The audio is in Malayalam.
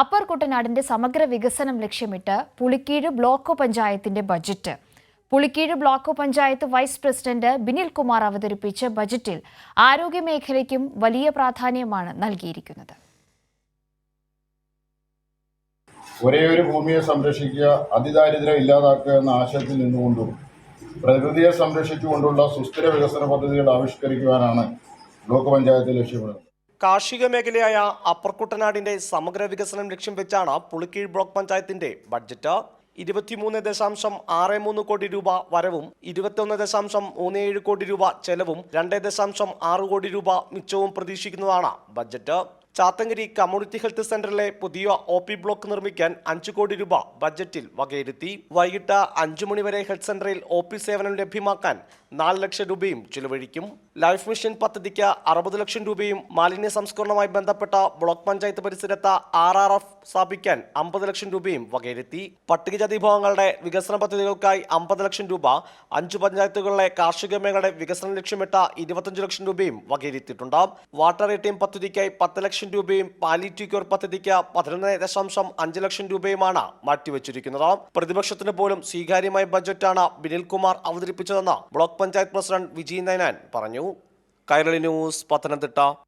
അപ്പർ കുട്ടനാടിന്റെ സമഗ്ര വികസനം ലക്ഷ്യമിട്ട് പുളിക്കീഴ് ബ്ലോക്ക് പഞ്ചായത്തിന്റെ budget. Pulikeezh block panchayat vice president Binil Kumar അവതരിപ്പിച്ച ബജറ്റിൽ ആരോഗ്യമേഖലയ്ക്കും വലിയ പ്രാധാന്യമാണ് നൽകിയിരിക്കുന്നത്. ഒരേ ഒരു ഭൂമിയെ സംരക്ഷിക്കുക അതിദാരിദ്ര്യം ഇല്ലാതാക്കുക എന്ന ആശയത്തിൽ നിന്നുകൊണ്ടും പ്രകൃതിയെ സംരക്ഷിച്ചുകൊണ്ടുള്ള സുസ്ഥിര വികസന പദ്ധതികൾ ആവിഷ്കരിക്കുവാനാണ് ബ്ലോക്ക് പഞ്ചായത്ത് ലക്ഷ്യമിടുന്നത്. കാർഷിക മേഖലയായ അപ്പർ കുട്ടനാടിന്റെ സമഗ്ര വികസനം ലക്ഷ്യം വെച്ചാണ് പുളിക്കീഴ് ബ്ലോക്ക് പഞ്ചായത്തിന്റെ ബഡ്ജറ്റ്. ഇരുപത്തിമൂന്ന് ദശാംശം ആറ് മൂന്ന് കോടി രൂപ വരവും ഇരുപത്തിയൊന്ന് ദശാംശം മൂന്ന് ഏഴ് കോടി രൂപ ചെലവും രണ്ട് ദശാംശം ആറ് കോടി രൂപ മിച്ചവും പ്രതീക്ഷിക്കുന്നതാണ് ബഡ്ജറ്റ്. ചാത്തങ്കരി കമ്മ്യൂണിറ്റി ഹെൽത്ത് സെന്ററിലെ പുതിയ ഒ പി ബ്ലോക്ക് നിർമ്മിക്കാൻ അഞ്ചു കോടി രൂപ ബജറ്റിൽ വകയിരുത്തി. വൈകിട്ട് അഞ്ചു മണിവരെ ഹെൽത്ത് സെന്ററിൽ ഒ പി സേവനം ലഭ്യമാക്കാൻ നാല് ലക്ഷം രൂപയും ചിലവഴിക്കും. ലൈഫ് മിഷൻ പദ്ധതിക്ക് അറുപത് ലക്ഷം രൂപയും മാലിന്യ സംസ്കരണവുമായി ബന്ധപ്പെട്ട ബ്ലോക്ക് പഞ്ചായത്ത് പരിസരത്ത് ആർ ആർ എഫ് സ്ഥാപിക്കാൻ അമ്പത് ലക്ഷം രൂപയും വകയിരുത്തി. പട്ടികജാതി വിഭവങ്ങളുടെ വികസന പദ്ധതികൾക്കായി അമ്പത് ലക്ഷം രൂപ അഞ്ചു പഞ്ചായത്തുകളിലെ കാർഷിക മേഖലയുടെ വികസനം ലക്ഷ്യമിട്ട ഇരുപത്തഞ്ച് ലക്ഷം രൂപയും വകയിരുത്തിയിട്ടുണ്ട്. വാട്ടർ എ ടി എം പദ്ധതിക്കായി പത്ത് ലക്ഷം രൂപയും പാലിറ്റി ക്യൂർ പദ്ധതിക്ക് പതിനൊന്ന് ദശാംശം അഞ്ച് ലക്ഷം രൂപയുമാണ് മാറ്റിവെച്ചിരിക്കുന്നത്. പ്രതിപക്ഷത്തിന് പോലും സ്വീകാര്യമായ ബജറ്റാണ് ബിനിൽ കുമാർ അവതരിപ്പിച്ചതെന്ന് ബ്ലോക്ക് പഞ്ചായത്ത് പ്രസിഡന്റ് വിജയ് നയനാൻ പറഞ്ഞു. കൈരളി ന്യൂസ് പത്തനംതിട്ട.